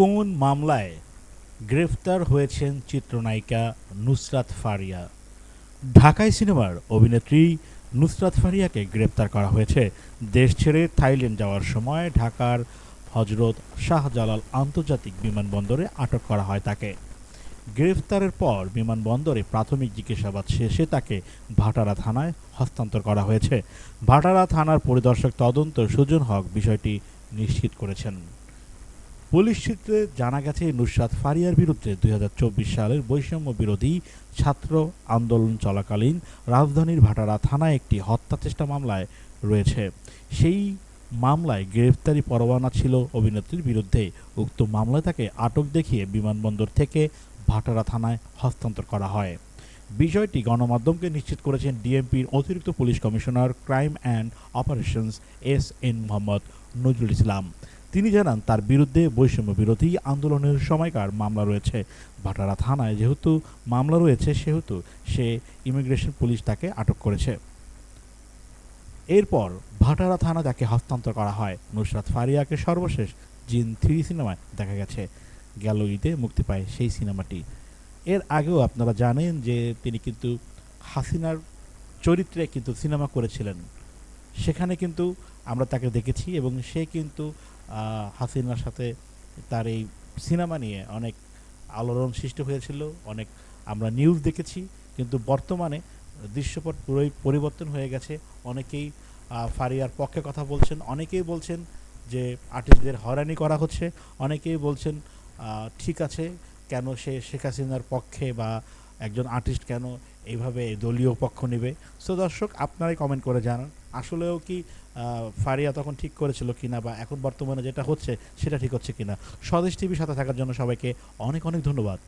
কোন মামলায় গ্রেফতার হয়েছেন চিত্রনায়িকা নুসরাত ফারিয়া? ঢাকাই সিনেমার অভিনেত্রী নুসরাত ফারিয়াকে গ্রেপ্তার করা হয়েছে। দেশ ছেড়ে থাইল্যান্ড যাওয়ার সময় ঢাকার হজরত শাহজালাল আন্তর্জাতিক বিমানবন্দরে আটক করা হয় তাকে। গ্রেফতারের পর বিমানবন্দরে প্রাথমিক জিজ্ঞাসাবাদ শেষে তাকে ভাটারা থানায় হস্তান্তর করা হয়েছে। ভাটারা থানার পরিদর্শক তদন্ত সুজন হক বিষয়টি নিশ্চিত করেছেন। পুলিশ সূত্রে জানা গেছে, নুসরাত ফারিয়ার বিরুদ্ধে দুই হাজার চব্বিশ সালের বৈষম্য বিরোধী ছাত্র আন্দোলন চলাকালীন রাজধানীর ভাটারা থানায় একটি হত্যা চেষ্টা মামলায় রয়েছে। সেই মামলায় গ্রেফতারি পরোয়ানা ছিল অভিনেত্রীর বিরুদ্ধে। উক্ত মামলায় তাকে আটক দেখিয়ে বিমানবন্দর থেকে ভাটারা থানায় হস্তান্তর করা হয়। বিষয়টি গণমাধ্যমকে নিশ্চিত করেছেন ডিএমপির অতিরিক্ত police commissioner crime and operations S N Mohammad Nazrul Islam. তিনি জানান, তার বিরুদ্ধে বৈষম্য বিরোধী আন্দোলনের সময়কার মামলা রয়েছে। ভাটারা থানায় যেহেতু মামলা রয়েছে, সেহেতু সে ইমিগ্রেশন পুলিশ তাকে আটক করেছে। এরপর ভাটারা থানা তাকে হস্তান্তর করা হয়। নুসরাত ফারিয়াকে সর্বশেষ জিন থ্রি সিনেমায় দেখা গেছে। গেল ঈদে মুক্তি পায় সেই সিনেমাটি। এর আগেও আপনারা জানেন যে তিনি কিন্তু হাসিনার চরিত্রে কিন্তু সিনেমা করেছিলেন। সেখানে কিন্তু আমরা তাকে দেখেছি এবং সে কিন্তু হাসিনার সাথে তার এই সিনেমা নিয়ে অনেক আলোড়ন সৃষ্টি হয়েছিল, অনেক আমরা নিউজ দেখেছি, কিন্তু বর্তমানে দৃশ্যপট পুরোই পরিবর্তন হয়ে গেছে। অনেকেই ফারিয়ার পক্ষে কথা বলছেন, অনেকেই বলছেন যে আর্টিস্টদের হয়রানি করা হচ্ছে, অনেকেই বলছেন ঠিক আছে, কেন সে শেখ হাসিনার পক্ষে বা একজন আর্টিস্ট কেন এইভাবে দলীয় পক্ষ নেবে? সো দর্শক, আপনারাই কমেন্ট করে জানান। আসলেও কি ফারিয়া তখন ঠিক করেছিল কিনা বা এখন বর্তমানে যেটা হচ্ছে, সেটা ঠিক হচ্ছে কিনা? স্বদেশ টিভির সাথে থাকার জন্য সবাইকে অনেক অনেক ধন্যবাদ।